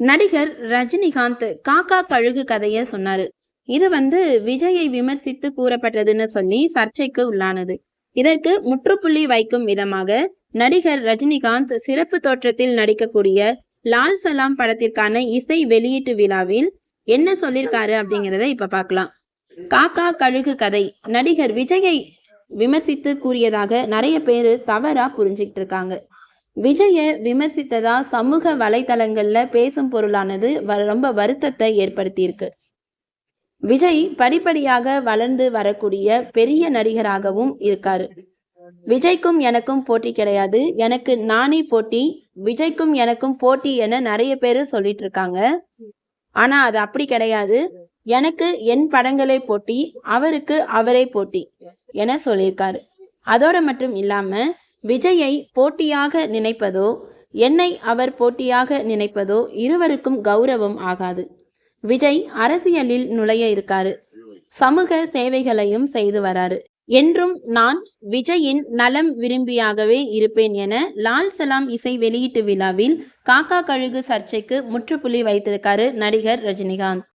நடிகர் ரஜினிகாந்த் காக்கா கழுகு கதைய சொன்னாரு. இது வந்து விஜயை விமர்சித்து கூறப்பட்டதுன்னு சொல்லி சர்ச்சைக்கு உள்ளானது. இதற்கு முற்றுப்புள்ளி வைக்கும் விதமாக நடிகர் ரஜினிகாந்த் சிறப்பு தோற்றத்தில் நடிக்கக்கூடிய லால் சலாம் படத்திற்கான இசை வெளியீட்டு விழாவில் என்ன சொல்லியிருக்காரு அப்படிங்கிறத இப்ப பார்க்கலாம். காக்கா கழுகு கதை. நடிகர் விஜயை விமர்சித்து கூறியதாக நிறைய பேர் தவறா புரிஞ்சுக்கிட்டு இருக்காங்க. விஜயை விமர்சித்ததா சமூக வலைதளங்களில் பேசும் பொருளானது வ- ரொம்ப வருத்தத்தை ஏற்படுத்தியிருக்கு. விஜய் படிப்படியாக வளர்ந்து வரக்கூடிய பெரிய நடிகராகவும் இருக்காரு. விஜய்க்கும் எனக்கும் போட்டி கிடையாது. எனக்கு நானே போட்டி விஜய்க்கும் எனக்கும் போட்டி என நிறைய பேர் சொல்லிட்டு இருக்காங்க ஆனா அது அப்படி கிடையாது. எனக்கு என் படங்களே போட்டி அவருக்கு அவரே போட்டி என சொல்லியிருக்காரு. அதோட மட்டும் இல்லாம விஜயை போட்டியாக நினைப்பதோ என்னை அவர் போட்டியாக நினைப்பதோ இருவருக்கும் கௌரவம் ஆகாது. விஜய் அரசியலில் நுழைய இருக்காரு. சமூக சேவைகளையும் செய்து வராரு. என்றும் நான் விஜயின் நலம் விரும்பியாகவே இருப்பேன் என லால் சலாம் இசை வெளியீட்டு விழாவில் காக்கா கழுகு சர்ச்சைக்கு முற்றுப்புள்ளி வைத்திருக்காரு நடிகர் ரஜினிகாந்த்.